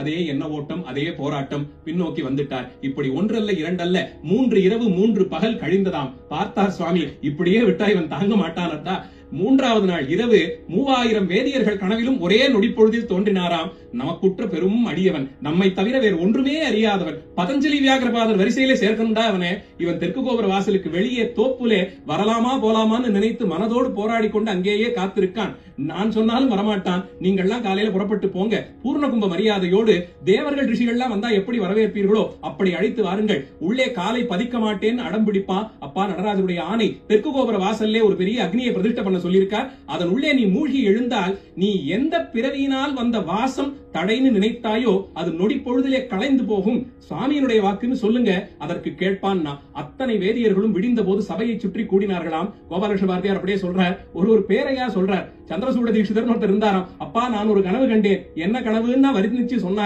அதே எண்ண ஓட்டம் அதே போராட்டம் பின்னோக்கி வந்துட்டார். இப்படி ஒன்றல்ல இரண்டல்ல மூன்று இரவு மூன்று பகல் கழிந்ததாம். பார்த்தார் சுவாமி இப்படியே விட்டா இவன் தாங்க மாட்டானட்டா மூன்றாவது நாள் இரவு மூவாயிரம் வேதியர்கள் கனவிலும் ஒரே நொடிப்பொழுதில் தோன்றினாராம். நமக்குற்ற பெரும் அடியவன் நம்மை தவிர வேறு ஒன்றுமே அறியாதவன். பதஞ்சலி வியாகரபாதர் வரிசையிலே சேர்க்கணும்டா அவனே. இவன் தெற்கு கோபுர வாசலுக்கு வெளியே தோப்புலே வரலாமா போலாமான்னு நினைத்து மனதோடு போராடி கொண்டு அங்கேயே காத்திருக்கான். நான் சொன்னாலும் வரமாட்டான். நீங்கள்லாம் காலையில புறப்பட்டு போங்க. பூர்ணகும்ப மரியாதையோடு தேவர்கள் ரிஷிகள்லாம் வந்தா எப்படி வரவேற்பீர்களோ அப்படி அழைத்து வாருங்கள். உள்ளே காலை பதிக்க மாட்டேன்னு அடம்பிடிப்பான் அப்பா நடராஜருடைய ஆணை தெற்கு கோபுர வாசல்லே ஒரு பெரிய அக்னியை பிரதிஷ்ட பண்ண சொல்லியிருக்கார். அதன் உள்ளே நீ மூழ்கி எழுந்தால் நீ எந்த பிறவியினால் வந்த வாசம் தடைன்னு நினைத்தாயோ அது நொடி பொழுதிலே கலைந்து போகும். சுவாமியினுடைய வாக்குன்னு சொல்லுங்க. அதற்கு கேட்பான்னா அத்தனை வேதியர்களும் விடிந்த போது சபையை சுற்றி கூடினார்களாம். கோபாலகிருஷ்ண பாரதியார் அப்படியே சொல்றார். ஒரு ஒரு பேரையா சொல்றார். சந்திரசூட தீட்சிதர் ஒருத்தர் இருந்தாராம். அப்பா நான் ஒரு கனவு கண்டேன். என்ன கனவுன்னா வர்ணிச்சு சொன்னார்.